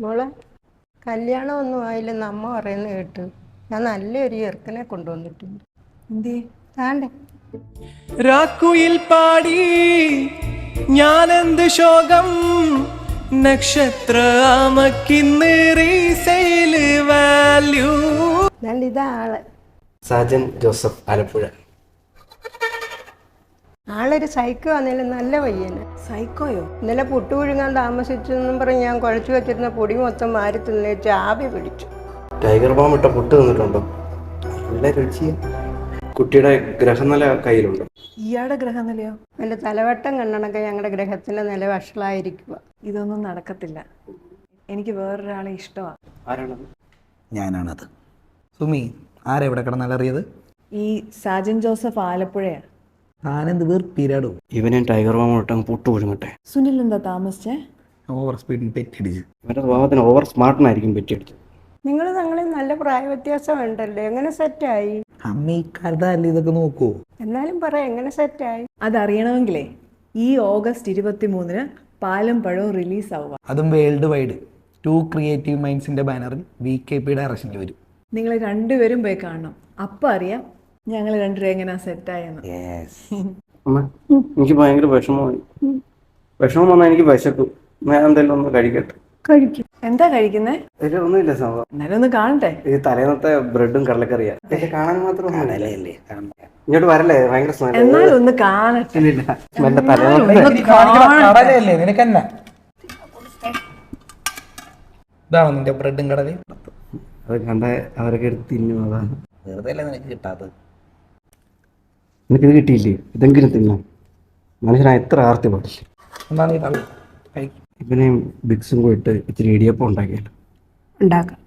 മോളെ കല്യാണമൊന്നും ആയില്ലെന്ന് അമ്മ പറയുന്ന കേട്ട്. ഞാൻ നല്ലൊരു ചെറുക്കനെ കൊണ്ടുവന്നിട്ടുണ്ട്. എന്തേ? താണ്ടേ? രാക്കുയിൽ പാടി ഞാനെന്ത് ശോകം? നക്ഷത്ര ആമക്കിന്ന് റീസെയിൽ വാല്യൂ താണ്ട് ഇതാ ആൾ സാജൻ ജോസഫ് ആലപ്പുഴ. ആളൊരു സൈക്കോ ആണെങ്കിലും നല്ല പയ്യന് സൈക്കോയോ? ഇന്നലെ പുട്ടുപുഴുങ്ങാൻ താമസിച്ചെന്നും പറഞ്ഞ് ഞാൻ കുഴച്ചു വെച്ചിരുന്ന പൊടി മൊത്തം മാറി തിന്നേച്ച് ആവി പിടിച്ചു. ടൈഗർ ബോം ഇട്ട പുട്ട് തിന്നിട്ടുണ്ടോ? നല്ല രുചിയ കുട്ടിയുടെ ഗ്രഹനില കയ്യിലുണ്ട്? ഇയാളുടെ ഗ്രഹനിലയോ? നല്ല തലവട്ടം കണ്ണണക്കെ ഞങ്ങളുടെ ഗ്രഹത്തിന്റെ നില വഷളായിരിക്കുക ഇതൊന്നും നടക്കത്തില്ല. എനിക്ക് വേറൊരാളെ ഇഷ്ടമാണ് ആരാണത്? ഞാനാണത്. സുമി ആരെവിടെ ഇവിടെ കിടന്നാലറിയത്? ഈ സാജൻ ജോസഫ് ആലപ്പുഴയാ. താനെന്ത് വീർപ്പീരാടോ ഇവനെ ടൈഗർ ബാം ഇട്ടങ്ങ് പുട്ട് പുഴുങ്ങട്ടെ. സുനിൽ എന്താ താമസിച്ചേ? ഓവർ സ്പീഡിൽ പെറ്റടിച്ച്. ഇവന്റെ സ്വഭാവത്തിന് ഓവർ സ്മാർട്ടിനായിരിക്കും പറ്റിയെടുത്തത് നിങ്ങൾ തങ്ങളിൽ നല്ല പ്രായ വ്യത്യാസം ഉണ്ടല്ലോ എങ്ങനെ സെറ്റായി അമ്മ ഈ കാലത്തല്ലേ ഇതൊക്കെ നോക്കൂ? എന്നാലും പറ എങ്ങനെ സെറ്റായി അതറിയണമെങ്കിലേ ഈ ഓഗസ്റ്റ് ഇരുപത്തി മൂന്നിന് പാലം പഴവും റിലീസ് ആവുക. അതും വേൾഡ് വൈഡ് ടു ക്രിയേറ്റീവ് മൈൻഡ്സിന്റെ ബാനറിൽ വി കെ പി ഡയറക്ഷനിൽ വരും. നിങ്ങൾ രണ്ടുപേരും പോയി കാണണം. അപ്പം അറിയാം ഞങ്ങൾ രണ്ടുപേരും എങ്ങനെ സെറ്റായെന്ന്. അമ്മ എനിക്ക് ഭയങ്കര വിഷമമായി വിഷമം വന്നാൽ എനിക്ക് വിശക്കു. ഞാൻ എന്തെങ്കിലും ഒന്ന് കഴിക്കട്ടെ. കഴിക്കും. എന്താ കഴിക്കുന്നേ? ഒന്നുമില്ല സംഭവം എന്നാലും ഒന്ന് കാണട്ടെ. ഈ തലേന്നത്തെ ബ്രെഡും കടലക്കറിയാ. കാണാൻ മാത്രം. ഇങ്ങോട്ട് വരല്ലേ? ഭയങ്കര എന്നാലും ഒന്ന് കാണട്ടെ. സ്മെല്ല് തലേന്നത്തെ കടലയല്ലേ? നിനക്കെന്നെ ഇതാണോ നിന്റെ ബ്രെഡും കടലയും? അത് കണ്ട അവരൊക്കെ എടുത്ത് തിന്നു അതാണ് വെറുതെ അല്ലേ നിനക്ക് കിട്ടാത്തത്? നിനക്കിത് കിട്ടിയില്ലേ? ഇതെങ്കിലും തിന്നാം. മനുഷ്യനാ എത്ര ആർത്തി പാടില്ലേ എന്താണ് ഈ തള്ളു ഇവനെയും ബിക്സും കൂടി ഇട്ട് ഇച്ചിരി ഇടിയപ്പം ഉണ്ടാക്കിയാലോ. ഉണ്ടാക്കാം.